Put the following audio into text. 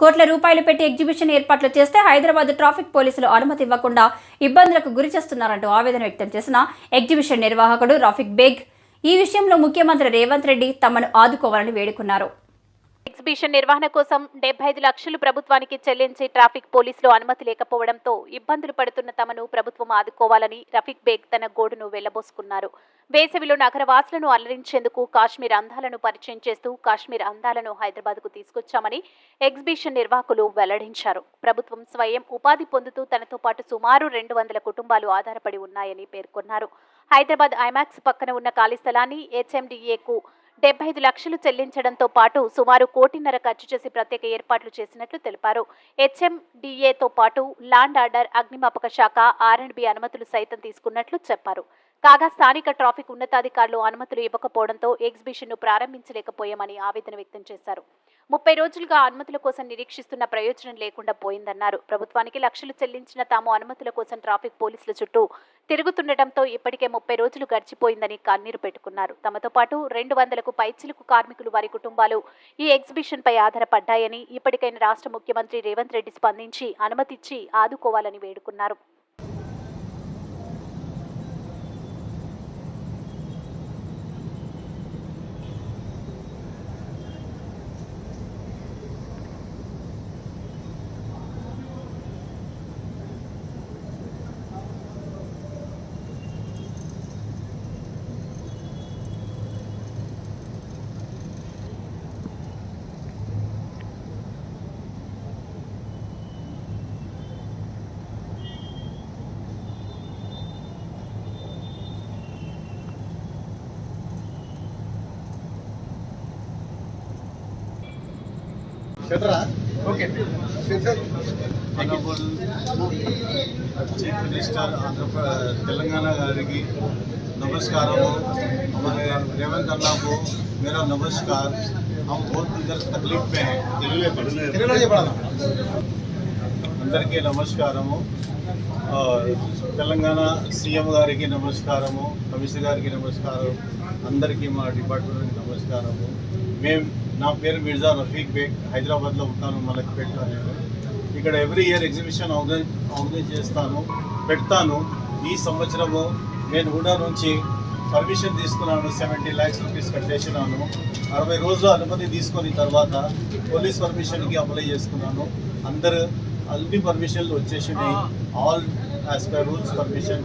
కోట్ల రూపాయలు పెట్టి ఎగ్జిబిషన్ ఏర్పాట్లు చేస్తే హైదరాబాద్ ట్రాఫిక్ పోలీసులు అనుమతి ఇవ్వకుండా ఇబ్బందులకు గురి చేస్తున్నారంటూ ఆవేదన వ్యక్తం చేసిన ఎగ్జిబిషన్ నిర్వాహకుడు రఫీక్ బేగ్. ఈ విషయంలో ముఖ్యమంత్రి రేవంత్ రెడ్డి తమను ఆదుకోవాలని వేడుకున్నారు. ఎగ్జిబిషన్ నిర్వహణ కోసం డెబ్బై ఐదు లక్షలు ప్రభుత్వానికి చెల్లించి ట్రాఫిక్ పోలీసులు అనుమతి లేకపోవడంతో ఇబ్బందులు పడుతున్న తమను ప్రభుత్వం ఆదుకోవాలని రఫీక్ బేగ్ తన గోడును వెళ్ళబోసుకున్నారు. వేసవిలో నగరవాసులను అలరించేందుకు కాశ్మీర్ అందాలను పరిచయం చేస్తూ కాశ్మీర్ అందాలను హైదరాబాద్కు తీసుకొచ్చామని ఎగ్జిబిషన్ నిర్వాహకులు వెల్లడించారు. ప్రభుత్వం స్వయం ఉపాధి పొందుతూ తనతో పాటు సుమారు రెండు వందల కుటుంబాలు ఆధారపడి ఉన్నాయని పేర్కొన్నారు. హైదరాబాద్ ఐమాక్స్ పక్కన ఉన్న ఖాళీ స్థలాన్ని హెచ్ఎండిఏకు డెబ్బై ఐదు లక్షలు చెల్లించడంతో పాటు సుమారు కోటిన్నర ఖర్చు చేసి ప్రత్యేక ఏర్పాట్లు చేసినట్లు తెలిపారు. హెచ్ఎండిఏతో పాటు ల్యాండ్ ఆర్డర్ అగ్నిమాపక శాఖ ఆర్ఎండ్బి అనుమతులు సైతం తీసుకున్నట్లు చెప్పారు. కాగా స్థానిక ట్రాఫిక్ ఉన్నతాధికారులు అనుమతులు ఇవ్వకపోవడంతో ఎగ్జిబిషన్ను ప్రారంభించలేకపోయామని ఆవేదన వ్యక్తం చేశారు. ముప్పై రోజులుగా అనుమతుల కోసం నిరీక్షిస్తున్న ప్రయోజనం లేకుండా పోయిందన్నారు. ప్రభుత్వానికి లక్షలు చెల్లించిన తాము అనుమతుల కోసం ట్రాఫిక్ పోలీసుల చుట్టూ తిరుగుతుండటంతో ఇప్పటికే ముప్పై రోజులు గడిచిపోయిందని కన్నీరు పెట్టుకున్నారు. తమతో పాటు రెండు వందలకు పైచిలకు కార్మికులు వారి కుటుంబాలు ఈ ఎగ్జిబిషన్ పై ఆధారపడ్డాయని ఇప్పటికైనా రాష్ట్ర ముఖ్యమంత్రి రేవంత్ రెడ్డి స్పందించి అనుమతిచ్చి ఆదుకోవాలని వేడుకున్నారు. चीफ मिनिस्टर तेलंगाना गारी नमस्कार हमारे रेवंत अल्ला को मेरा नमस्कार। हम बहुत इधर तकलीफ़ में हैं। अंदर के नमस्कार। और तेलंगाना सीएम गारी नमस्कार। कमीशनर गार नमस्कार। अंदर की मैं डिपार्टेंट नमस्कार। मे నా పేరు మిర్జా రఫీక్ బేగ్. హైదరాబాద్లో ఉంటాను మలక్పేట నేను ఇక్కడ every year exhibition organise organise చేస్తాను పెడతాను. ఈ సంవత్సరము నేను హుడా నుంచి పర్మిషన్ తీసుకున్నాను సెవెంటీ ల్యాక్స్ రూపీస్ కట్టేసినాను. అరవై రోజులు అనుమతి తీసుకొని తర్వాత పోలీస్ పర్మిషన్కి అప్లై చేసుకున్నాను. అందరు అన్ని పర్మిషన్లు వచ్చేసినాయి. All as per rules permission